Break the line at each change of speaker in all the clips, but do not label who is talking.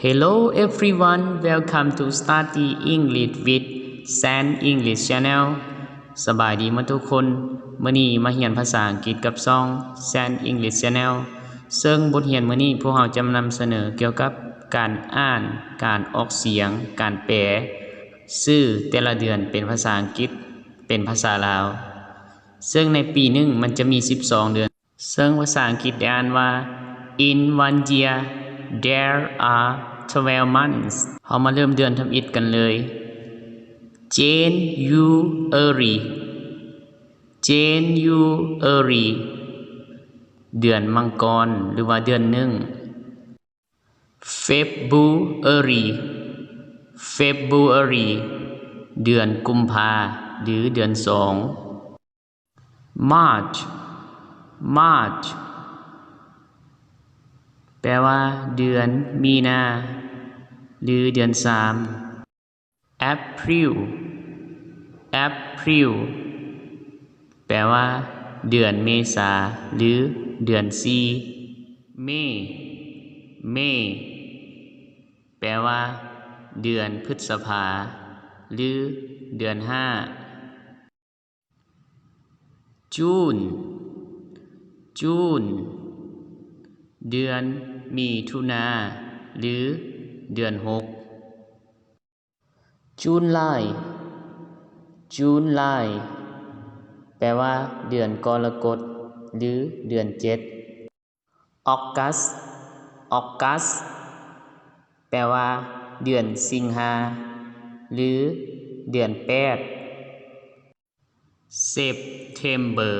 Hello everyone, welcome to Study English with San English Channel สบายดีมาทุกคนมื้อนี้มาเรียนภาษาอังกฤษกับซอง San English Channel ซึ่งบทเรียนมื้อนี้พวกเราจะนำเสนอเกี่ยวกับการอ่าน การออกเสียง การแปลชื่อแต่ละเดือนเป็นภาษาอังกฤษ เป็นภาษาลาว ซึ่งในปีหนึ่งมันจะมี 12 เดือน ซึ่งภาษาอังกฤษได้อ่านว่า in one year there are 12 months เรามาเริ่มเดือนทำอิฐกันเลย January January เดือนมังกรหรือว่าเดือนหนึ่ง February February เดือนกุมภาหรือเดือนสอง March March แปลว่า เดือนมีนา หรือเดือนสาม April April แปลว่า เดือนเมษา หรือเดือนสี่ May May แปลว่า เดือนพฤษภา หรือเดือนห้า June June เดือนมีถุนา หรือเดือนหก July July แปลว่า เดือนกรกฎหรือเดือนเจ็ด August August แปลว่า เดือนสิงหา หรือเดือนแปด September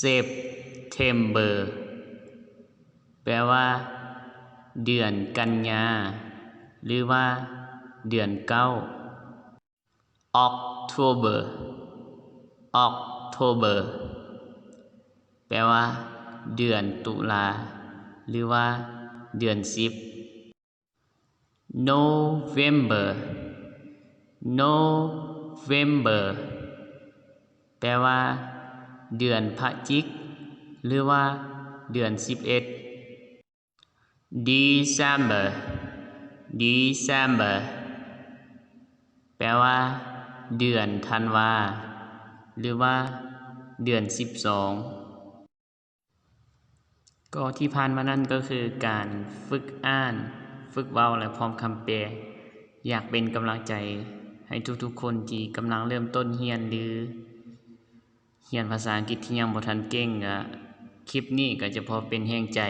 September แปลว่า เดือนกันยา หรือว่า เดือนเก้า October October แปลว่า เดือนตุลา หรือว่า เดือนสิบ November November แปลว่า เดือนพฤศจิก หรือว่า เดือนสิบเอ็ด December December แปลว่า เดือนธันวา หรือว่า เดือนสิบสองก็ที่ผ่านมานั่นก็คือการฝึกอ่าน ฝึกเว้าและพร้อมคำแปลอยากเป็นกำลังใจให้ทุกๆคนที่กำลังเริ่มต้นเรียนหรือเรียนภาษาอังกฤษที่ยังบ่ทันเก่งก็คลิปนี้ก็จะพอเป็นแรงใจ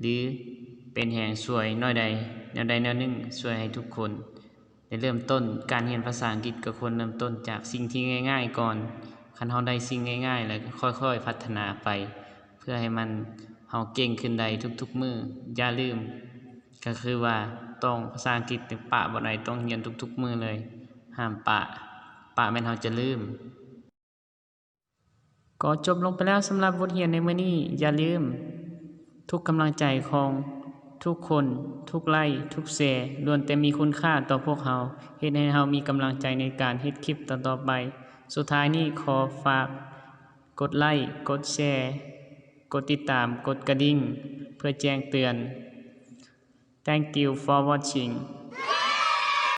หรือเป็นแรงช่วยน้อยใดแนวใดแนวหนึ่งช่วยให้ทุกคนได้เริ่มต้นการเรียนภาษาอังกฤษก็ควรเริ่มต้นจากสิ่งที่ง่าย ๆ ก่อนคันเฮาได้สิ่งง่าย ๆ แล้วค่อยๆ พัฒนาไป เพื่อให้มันเฮาเก่งขึ้นได้ทุกๆมืออย่าลืม ก็คือว่าต้องภาษาอังกฤษปะบ่ได้ต้องเรียนทุกๆมือเลย ห้ามปะ ปะแม่นเฮาจะลืมก็จบลงไปแล้วสำหรับบทเรียนในมื้อนี้อย่าลืม ทุกกำลังใจของทุกคนทุกไลค์ทุกแชร์ล้วนแต่มีคุณค่าต่อพวกเราเฮ็ดให้เรามีกำลังใจในการเฮ็ดคลิปต่อๆไป สุดท้ายนี้ขอฝาก กดไลค์กดแชร์กดติดตามกดกระดิ่ง เพื่อแจ้งเตือน Thank you for watching